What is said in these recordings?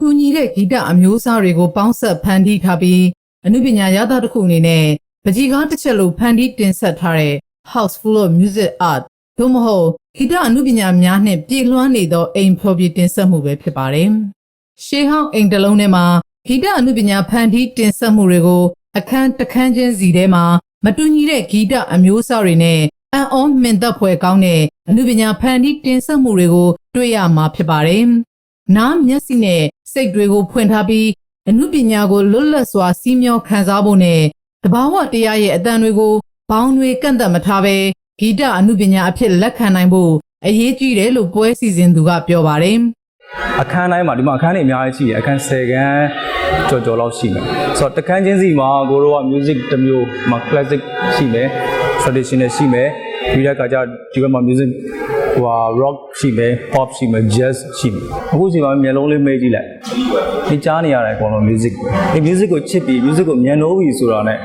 တူညီတဲ့ဂီတအမျိုးအစားတွေကိုပေါင်းဆက်ဖန်တီးထားပြီးအနုပညာရသတစ်ခုအနေနဲ့ပကြီးကားတစ်ချက်လိုဖန်တီးတင်ဆက်ထားတဲ့ House Full of Music Art သို့မဟုတ်ဂီတအနုပညာများနှင့်ပြည့်လွှမ်းနေသောအိမ်ဖော်ပြတင်ဆက်မှုပဲဖြစ်ပါတယ်။ရှေးဟောင်းအိမ်တစ်လုံးထဲမှာဂီတအနုပညာဖန်တီးတင်ဆက်မှုတွေကိုအခန်းတစ်ခန်းချင်းစီထဲမှာမတူညီတဲ့ဂီတအမျိုးအစားတွေနဲ့အံ့ဩမင်သက်ဖွယ်ကောင်းတဲ့အနုပညာဖန်တီးတင်ဆက်မှုတွေကိုတွေ့ရမှာဖြစ်ပါတယ်။ နားမျက်စိနဲ့စိတ်တွေကိုဖွင့်ထားပြီးအမှုပညာကိုလွတ်လပ်စွာစီးမျောခံစားဖို့နဲ့တဘာဝတရားရဲ့အတန်တွေကိုဘောင်းတွေကန့်သက်မထားဘဲဂီတအမှုပညာအဖြစ်လက်ခံနိုင်ဖို့အရေးကြီးတယ်လို့ပွဲစီစဉ်သူကပြောပါတယ်အခန်းတိုင်းမှာဒီမှာအခန်းတွေအများကြီးရှိတယ်အခန်း10ခန်းကြော်ကြော်လောက်ရှိမယ်ဆိုတော့တစ်ခန်းချင်းစီမှာကိုတို့က music တစ်မျိုးမှာ classic ရှိမယ် traditional ရှိမယ်ပြီးတဲ့အခါကျဒီဘက်မှာ music ဟိုဟာ rock ရှိမယ် pop ရှိမယ် jazz ရှိမယ်အခုချိန်မှာမျက်လုံးလေးမေးကြည့်လိုက်ဒီကြားနေရတဲ့အကောင်လုံး music ဒီ music ကိုချစ်ပြီး music ကိုမြန်နိုးပြီးဆိုတာနဲ့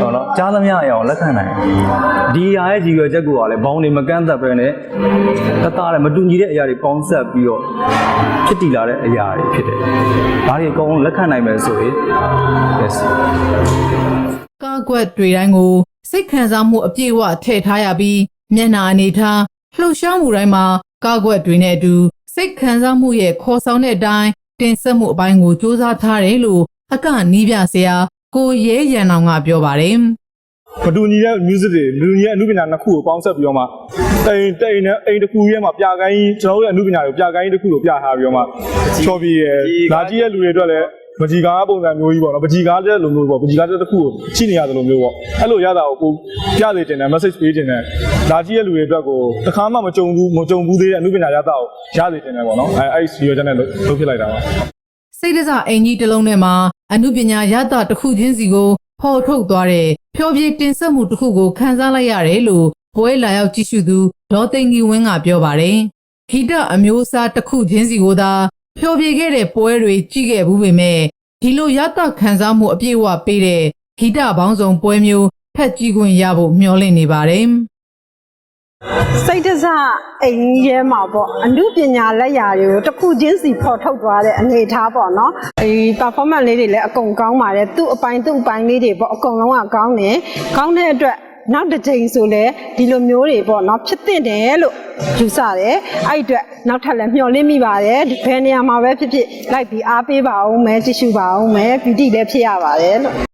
ဟောနော်ကြားသမျှအရာကိုလက်ခံနိုင်တယ်ဒီအရာရဲ့ကြီးရွယ်ချက်ကိုကလည်းဘောင်းနေမကန့်သက်ပဲနဲ့တသားလည်းမတူညီတဲ့အရာတွေပေါင်းဆက်ပြီးတော့ဖြစ်တည်လာတဲ့အရာတွေဖြစ်တယ်ဒါတွေအကုန်လုံးလက်ခံနိုင်မယ်ဆိုရင် yes ။ကားကွက်တွေတိုင်းကိုစိတ်ခံစားမှုအပြည့်အဝထည့်ထားရပြီးမျက်နှာအနေထား လှုပ်ရှားမှုတိုင်းမှာကားကွက်တွေနဲ့အတူစိတ်ခံစားမှုရဲ့ခေါ်ဆောင်တဲ့အတိုင်းတင်ဆက်မှုအပိုင်းကိုစူးစမ်းထားတယ်လို့အကနီးပြဆရာကိုရဲရန်အောင်ကပြောပါတယ်။မတူညီတဲ့ music တွေမတူညီတဲ့အမှုပညာနှစ်ခုကိုပေါင်းဆက်ပြီးတော့မှတိန်တိန်နဲ့အိမ်တစ်ခုရဲ့မှာပြကိုင်းကျွန်တော်တို့ရဲ့အမှုပညာတွေကိုပြကိုင်းတစ်ခုကိုပြထားပြီးတော့မှချော်ပြီးရယ်လာကြည့်တဲ့လူတွေအတွက်လည်းပကြီးကားပုံစံမျိုးကြီးပေါ့နော်ပကြီးကားတဲ့လိုမျိုးပေါ့ပကြီးကားတဲ့တစ်ခုကိုချိနေရတယ်လို့မျိုးပေါ့အဲ့လိုရတာကိုကိုပြစေတင်တယ် message ပေးတင်တယ် လာကြည့်တဲ့လူတွေအတွက်ကိုတစ်ခါမှမကြုံဘူးမကြုံဘူးသေးတဲ့အမှုပညာရတာကိုရစေတင်တယ်ပေါ့နော်အဲအဲ့ဒီရောချက်နဲ့လုပ်ဖြစ်လိုက်တာပါစိတ်တစအင်ကြီးတစ်လုံးထဲမှာအမှုပညာရတာတစ်ခုချင်းစီကိုဖော်ထုတ်သွားတဲ့ဖြောပြတင်ဆက်မှုတစ်ခုကိုခန်းစားလိုက်ရတယ်လို့ပွဲလာရောက်ကြည့်ရှုသူဒေါ်သိန်းကြီးဝင်းကပြောပါတယ်။ဂီတအမျိုးအစားတစ်ခုချင်းစီကိုသာဖြောပြခဲ့တဲ့ပွဲတွေကြည့်ခဲ့ဘူးပေမဲ့ဒီလိုရတာခန်းစားမှုအပြည့်အဝပေးတဲ့ဂီတပေါင်းစုံပွဲမျိုးဖက်ကြည့်ခွင့်ရဖို့မျှော်လင့်နေပါတယ်။ စိတ်တစအိမ်ကြီးရဲမှာပေါ့အမှုပညာလက်ရာတွေကိုတစ်ခုချင်းစီဖော်ထုတ်သွားတဲ့အနေအထားပေါ့နော်အဲ performance လေးတွေလည်းအကုန်ကောင်းပါတယ်သူ့အပိုင်းသူ့အပိုင်းလေးတွေပေါ့အကုန်လုံးကကောင်းတယ်ကောင်းတဲ့အတွက်နောက်တစ်ချိန်ဆိုလဲဒီလိုမျိုးတွေပေါ့နော်ဖြစ်သင့်တယ်လို့ယူဆတယ်အဲ့ဒီအတွက်နောက်ထပ်လည်းမျှော်လင့်မိပါတယ်ဒီဘယ်နေရာမှာပဲဖြစ်ဖြစ်လိုက်ပြီးအားပေးပါအောင်မယ်ကြည့်ရှုပါအောင်မယ်ပီတိလည်းဖြစ်ရပါတယ်လို့